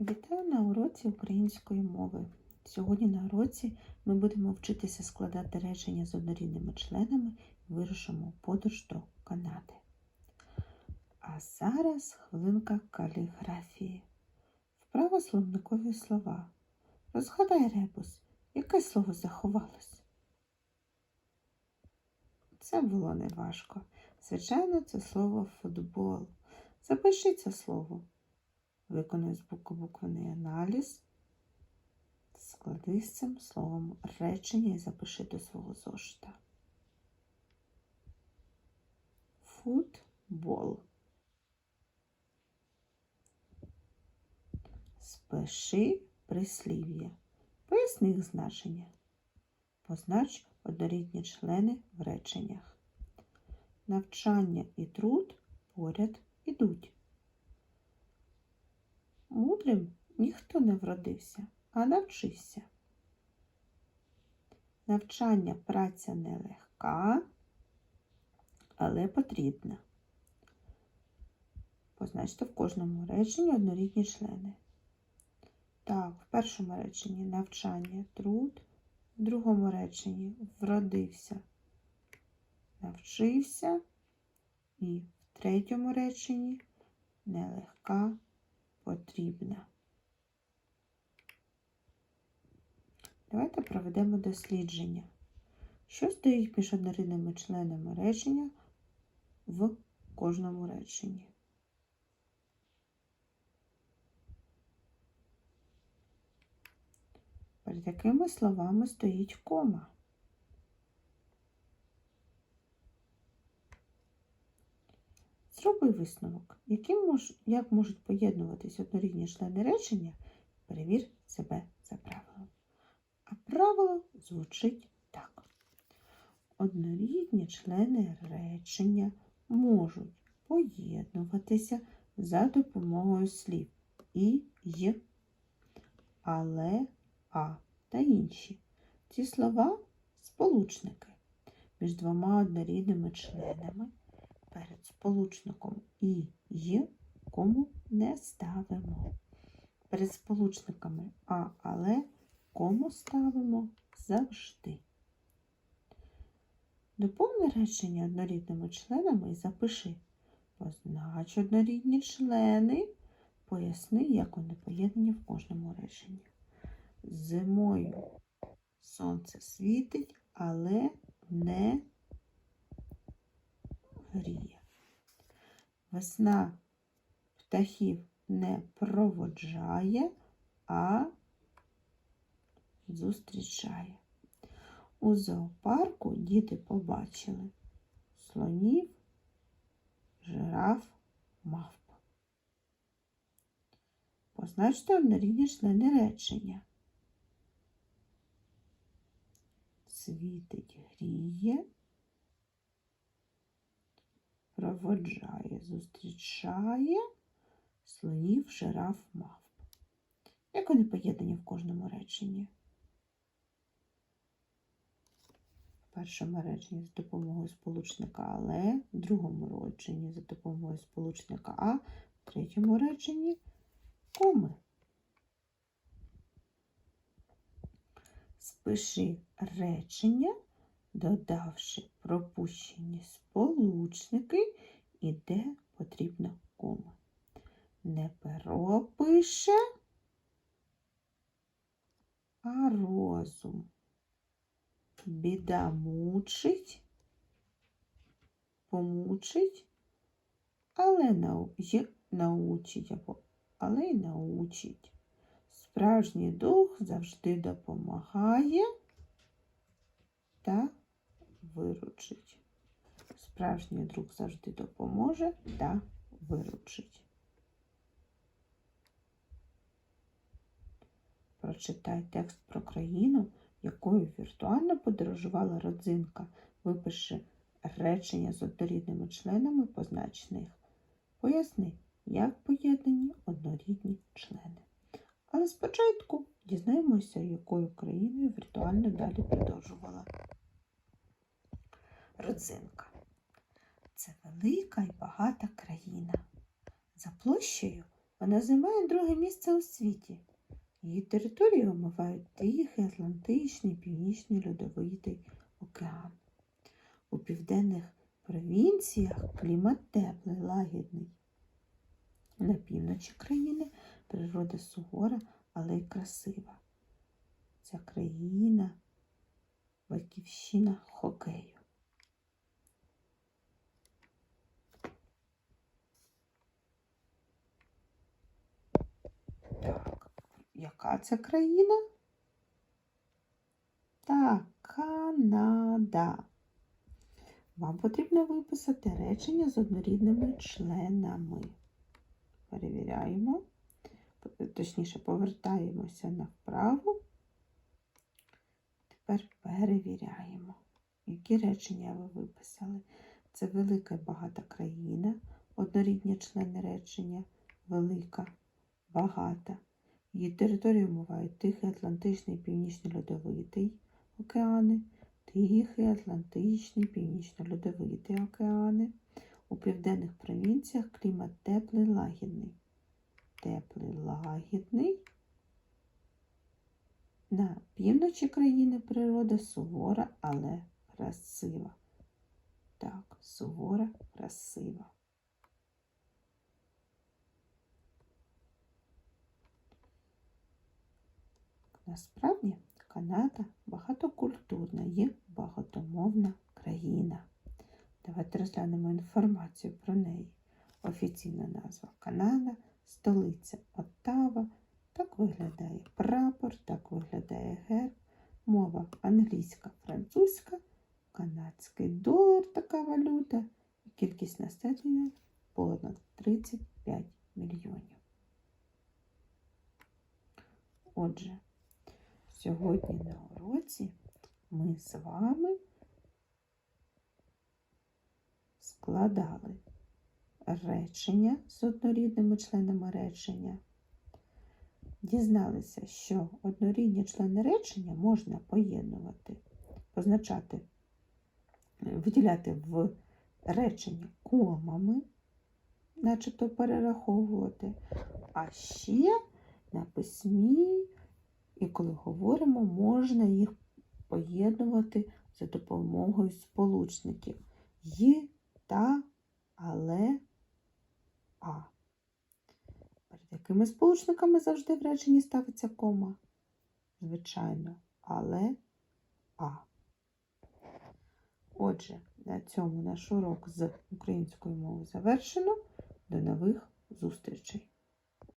Вітаю на уроці української мови. Сьогодні на уроці ми будемо вчитися складати речення з однорідними членами і вирушимо подорож до Канади. А зараз хвилинка каліграфії. Вправо словникові слова. Розгадай ребус, яке слово заховалось? Це було неважко. Звичайно, це слово футбол. Запиши це слово. Виконуй звукобуквений аналіз. Склади з цим словом речення і запиши до свого зошита. Футбол. Спиши прислів'я. Поясни їх значення. Познач однорідні члени в реченнях. Навчання і труд поряд ідуть. Мудрим ніхто не вродився, а навчився. Навчання праця нелегка, але потрібна. Позначте в кожному реченні однорідні члени. Так, в першому реченні навчання труд, в другому реченні вродився, навчився, і в третьому реченні нелегка потрібна. Давайте проведемо дослідження. Що стоїть між однорідними членами речення в кожному реченні? Перед якими словами стоїть кома? Зроби висновок, яким мож, як можуть поєднуватись однорідні члени речення, перевір себе за правилом. А правило звучить так. Однорідні члени речення можуть поєднуватися за допомогою слів і й, але, а та інші. Ці слова сполучники між двома однорідними членами перед сполучником і «й» кому не ставимо. Перед сполучниками а, але кому ставимо завжди. Доповни речення однорідними членами і запиши. Познач однорідні члени. Поясни, як вони поєднані в кожному реченні. Зимою сонце світить, але не гріє. Весна птахів не проводжає, а зустрічає. У зоопарку діти побачили слонів, жираф, мавп. Позначте однорідні члени речення. Світить, гріє, проводжає, зустрічає слонів, жираф, мавп. Як вони поєднані в кожному реченні? В першому реченні за допомогою сполучника але, в другому реченні за допомогою сполучника а, в третьому реченні коми. Спиши речення, додавши пропущені сполучники і де потрібна кома. Не перо пише, а розум. Біда мучить, помучить, але нау... научить або але й научить. Справжній дух завжди допомагає та виручить. Справжній друг завжди допоможе та виручить. Прочитай текст про країну, якою віртуально подорожувала родзинка. Випиши речення з однорідними членами, позначених. Поясни, як поєднані однорідні члени. Але спочатку дізнаємося, якою країною віртуально далі продовжувала родзинка. Це велика і багата країна. За площею Вона займає друге місце у світі. Її територію омивають Тихий, Атлантичний, Північний Льодовитий океан. У південних провінціях клімат теплий, лагідний. На півночі країни природа сувора, але й красива. Ця країна батьківщина хокею. Так, яка це країна? Так, Канада. Вам потрібно виписати речення з однорідними членами. Перевіряємо, точніше, повертаємося на вправу. Тепер перевіряємо, які речення ви виписали. Це велика і багата країна, однорідні члени речення, велика, багата. Її територію омивають Тихий, Атлантичний, Північний Льодовитий океани, Тихий, Атлантичний, Північно-Льодовитий океани. У південних провінціях клімат теплий, лагідний. Теплий, лагідний. На півночі країни природа сувора, але красива. Так, сувора, красива. Насправді Канада багатокультурна і багатомовна країна. Давайте розглянемо інформацію про неї. Офіційна назва Канада, столиця Оттава. Так виглядає прапор, так виглядає герб, мова англійська, французька, канадський долар, така валюта, і кількість населення понад 35 мільйонів. Отже, сьогодні на уроці ми з вами складали речення з однорідними членами речення. Дізналися, що однорідні члени речення можна поєднувати, позначати, виділяти в речення комами, начебто перераховувати, а ще на письмі, і коли говоримо, можна їх поєднувати за допомогою сполучників «й», та, але, а. Перед якими сполучниками завжди в реченні ставиться кома? Звичайно, але а. Отже, на цьому наш урок з української мови завершено. До нових зустрічей!